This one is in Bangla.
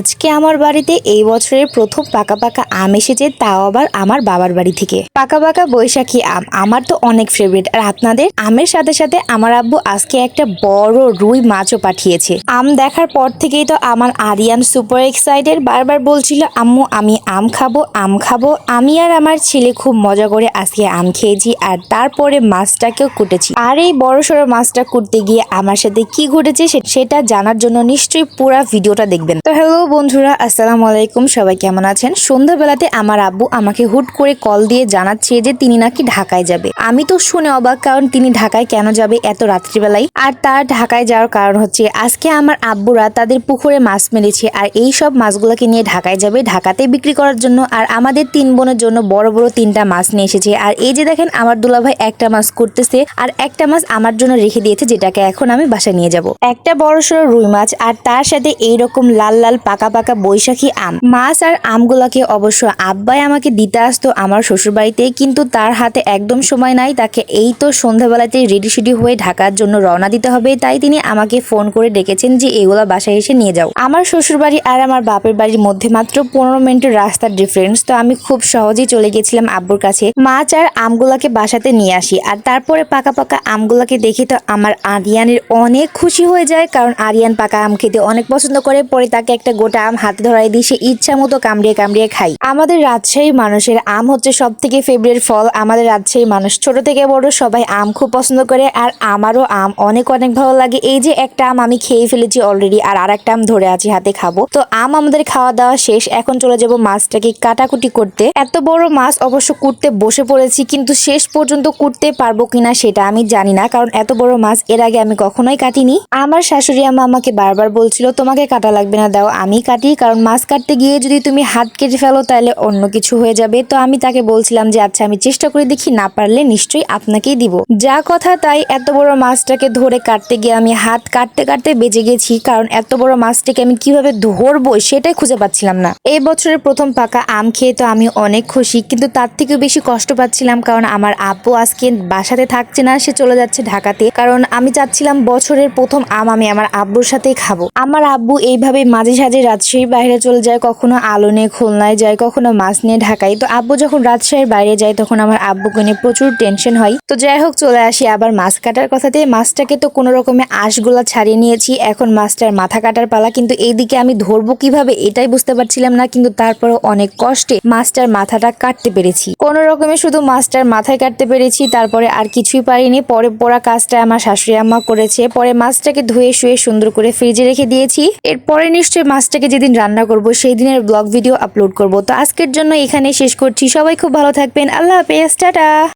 আজকে আমার বাড়িতে এই বছরের প্রথম পাকা পাকা আম এসেছে, তাও আবার আমার বাবার বাড়ি থেকে। পাকা পাকা বৈশাখী আম, আমার তো অনেক ফেভারিট আর আপনাদের? আমের সাথে সাথে আমার আব্বু আজকে একটা বড় রুই মাছও পাঠিয়েছে। আম দেখার পর থেকেই তো আমার আরিয়ান সুপার এক্সাইটেড বারবার বলছিল, আম্মু, আমি আম খাব আম খাব। আমি আর আমার ছেলে খুব মজা করে আজকে আম খেয়েছি আর তারপরে মাছটাকেও কুটেছি। আর এই বড় সড়ো মাছটা কুটতে গিয়ে আমার সাথে কি ঘটেছে সেটা জানার জন্য নিশ্চয়ই পুরা ভিডিওটা দেখবেন। তো হ্যালো বন্ধুরা, আসসালামু আলাইকুম। সবাই কেমন আছেন? সন্ধ্যাবেলাতে আমার আব্বু আমাকে হুট করে কল দিয়ে জানাচ্ছে যে তিনি নাকি ঢাকায় যাবে। আমি তো শুনে অবাক, কারণ তিনি ঢাকায় কেন যাবে এত রাত্রিবেলায়? আর তার ঢাকায় যাওয়ার কারণ হচ্ছে, আজকে আমার আব্বুরা তাদের পুকুরে মাছ মেরেছে আর এই সব মাছগুলোকে নিয়ে ঢাকায় যাবে, ঢাকাতে বিক্রি করার জন্য। আর আমাদের তিন বোনের জন্য বড় বড় তিনটা মাছ নিয়ে এসেছে। আর এই যে দেখেন, আমার দুলাভাই একটা মাছ করতেছে, আর একটা মাছ আমার জন্য রেখে দিয়েছে, যেটাকে এখন আমি বাসায় নিয়ে যাব। একটা বড় সড়ো রুই মাছ, আর তার সাথে এইরকম লাল লাল পাকা পাকা পাকা বৈশাখী আম। মাছ আর আমগুলাকে অবশ্য আব্বাই আমাকে দিতে আসতো আমার শ্বশুর বাড়িতে কিন্তু তার হাতে একদম সময় নাই, তাকে এই তো সন্ধ্যাবেলাতে রেডি সেডি হয়ে ঢাকার জন্য রওনা দিতে হবে, তাই তিনি আমাকে ফোন করে ডেকেছেন যে এগুলা বাসায় এসে নিয়ে যাও। আমার শ্বশুর বাড়ি আর আমার বাপের বাড়ির মধ্যে মাত্র পনেরো মিনিটের রাস্তার ডিফারেন্স তো আমি খুব সহজেই চলে গেছিলাম আব্বুর কাছে। মাছ আর আমগুলাকে বাসাতে নিয়ে আসি, আর তারপরে পাকা পাকা আমগুলাকে দেখে তো আমার আরিয়ানের অনেক খুশি হয়ে যায়, কারণ আরিয়ান পাকা আম খেতে অনেক পছন্দ করে, পরে তাকে একটা গোটা আম হাতে ধরাই দিয়ে সে ইচ্ছা মতো কামড়িয়ে কামড়িয়ে খাই আমাদের রাজশাহী মানুষের আম হচ্ছে সব থেকে ফেভারিট ফল। আমাদের রাজশাহী মানুষ ছোট থেকে বড় সবাই আম খুব পছন্দ করে আর আমারও আম অনেক অনেক ভালো লাগে। এই যে একটা আম আমি খেয়ে ফেলেছি অলরেডি আর আর একটা আম ধরে আছি হাতে খাব। তো আম আমাদের খাওয়া দাওয়া শেষ। এখন চলে যাব মাছটাকে কাটাকুটি করতে। এত বড় মাছ অবশ্য কুটতে বসে পড়েছি কিন্তু শেষ পর্যন্ত কুটতে পারব কিনা সেটা আমি জানি না কারণ এত বড় মাছ এর আগে আমি কখনোই কাটিনি। আমার শাশুড়ি আমা আমাকে বারবার বলছিল, তোমাকে কাটা লাগবে না, দাও, আমি কাটি, কারণ মাছ কাটতে গিয়ে যদি তুমি হাত কেটে ফেলো তাহলে অন্য কিছু হয়ে যাবে। তো আমি তাকে বলছিলাম যে আচ্ছা আমি চেষ্টা করে দেখি, না পারলে নিশ্চয়ই আপনাকেই দিব। যা কথা তাই এত বড় মাছটাকে ধরে কাটতে গিয়ে আমি হাত কাটতে কাটতে বেঁচে গেছি, কারণ এত বড় মাছটাকে আমি কীভাবে ধরবো সেটাই খুঁজে পাচ্ছিলাম না। এই বছরের প্রথম পাকা আম খেয়ে তো আমি অনেক খুশি, কিন্তু তার থেকেও বেশি কষ্ট পাচ্ছিলাম, কারণ আমার আব্বু আজকে বাসাতে থাকছে না, সে চলে যাচ্ছে ঢাকাতে। কারণ আমি চাচ্ছিলাম বছরের প্রথম আম আমি আমার আব্বুর সাথেই খাব। আমার আব্বু এইভাবে মাঝে সাঝে রাজশাহীর বাইরে চলে যায়, কখনো আলো নিয়ে খুলনায় যায়, কখনো মাছ নিয়ে ঢাকায়। তো আব্বু যখন রাজশাহীর বাইরে যায়, তখন আমার আব্বুকে নিয়ে প্রচুর টেনশন হয়। তো যাই হোক, চলে আসি আবার মাছ কাটার কথাতে। মাছটাকে তো কোনো রকমের আঁশগুলা ছাড়িয়ে নিয়েছি, এখন মাছটার মাথা কাটার পালা। কিন্তু এইদিকে আমি ধরবো কীভাবে এটাই বুঝতে পারছিলাম না, কিন্তু তারপরও অনেক কষ্টে মাছটার মাথাটা কাটতে পেরেছি। কোন রকমে শুধু মাছটার মাথায় কাটতে পেরেছি, তারপরে আর কিছুই পারিনি। পরে পড়া কাজটা আমার শাশুড়ি আম্মা করেছে। পরে মাছটাকে ধুয়ে শুয়ে সুন্দর করে ফ্রিজে রেখে দিয়েছি। এরপরে নিশ্চয়ই মাছটাকে যেদিন রান্না করব সেই দিনের ব্লগ ভিডিও আপলোড করব। তো আজকের জন্য এখানে শেষ করছি। সবাই খুব ভালো থাকবেন। আল্লাহ হাফেজ। টাটা।